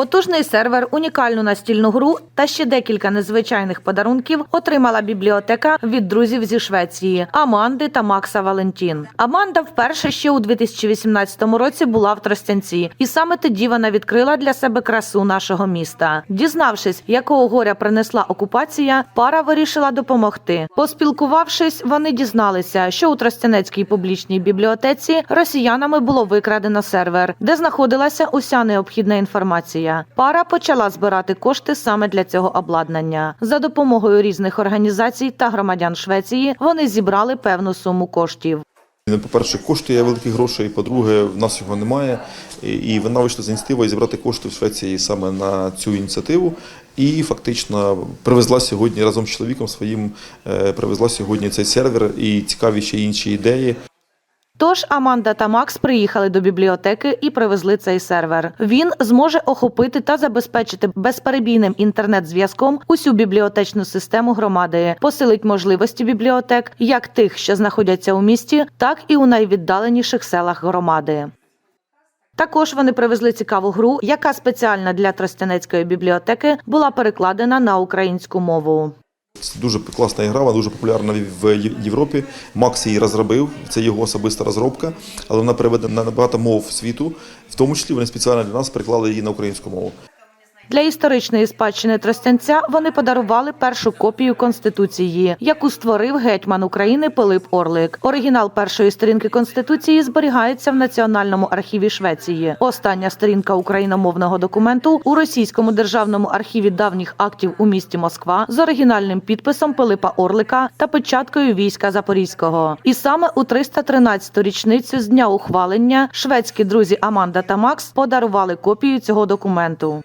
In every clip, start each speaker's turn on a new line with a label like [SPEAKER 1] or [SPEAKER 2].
[SPEAKER 1] Потужний сервер, унікальну настільну гру та ще декілька незвичайних подарунків отримала бібліотека від друзів зі Швеції Аманди та Макса Валентін. Аманда вперше ще у 2018 році була в Тростянці, і саме тоді вона відкрила для себе красу нашого міста. Дізнавшись, якого горя принесла окупація, пара вирішила допомогти. Поспілкувавшись, вони дізналися, що у Тростянецькій публічній бібліотеці росіянами було викрадено сервер, де знаходилася уся необхідна інформація. Пара почала збирати кошти саме для цього обладнання. За допомогою різних організацій та громадян Швеції вони зібрали певну суму коштів.
[SPEAKER 2] По-перше, коштує великі гроші, і по-друге, в нас його немає. І- І вона вийшла з ініціативою зібрати кошти в Швеції саме на цю ініціативу. І фактично привезла сьогодні разом з чоловіком своїм, е, привезла сьогодні цей сервер і цікаві ще інші ідеї.
[SPEAKER 1] Тож Аманда та Макс приїхали до бібліотеки і привезли цей сервер. Він зможе охопити та забезпечити безперебійним інтернет-зв'язком усю бібліотечну систему громади, посилить можливості бібліотек, як тих, що знаходяться у місті, так і у найвіддаленіших селах громади. Також вони привезли цікаву гру, яка спеціально для Тростянецької бібліотеки була перекладена на українську мову.
[SPEAKER 2] Це дуже класна гра, вона дуже популярна в Європі. Макс її розробив, це його особиста розробка, але вона переведена на багато мов світу. В тому числі вони спеціально для нас приклали її на українську мову.
[SPEAKER 1] Для історичної спадщини Тростянця вони подарували першу копію конституції, яку створив гетьман України Пилип Орлик. Оригінал першої сторінки конституції зберігається в Національному архіві Швеції. Остання сторінка україномовного документу у російському державному архіві давніх актів у місті Москва з оригінальним підписом Пилипа Орлика та печаткою війська Запорізького. І саме у 313-ту річницю з дня ухвалення шведські друзі Аманда та Макс подарували копію цього документу.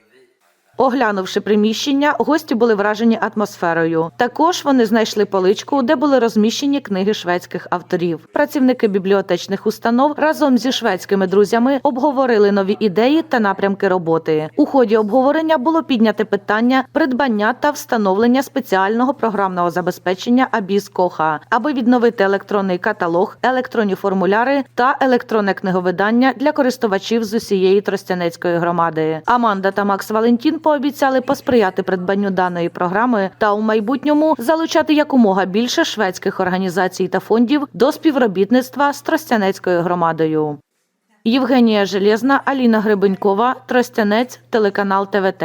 [SPEAKER 1] Оглянувши приміщення, гості були вражені атмосферою. Також вони знайшли поличку, де були розміщені книги шведських авторів. Працівники бібліотечних установ разом зі шведськими друзями обговорили нові ідеї та напрямки роботи. У ході обговорення було підняте питання придбання та встановлення спеціального програмного забезпечення Абіс Коха, аби відновити електронний каталог, електронні формуляри та електронне книговидання для користувачів з усієї Тростянецької громади. Аманда та Макс Валентін пообіцяли посприяти придбанню даної програми та у майбутньому залучати якомога більше шведських організацій та фондів до співробітництва з Тростянецькою громадою. Євгенія Железна, Аліна Грибенькова, Тростянець, телеканал ТВТ.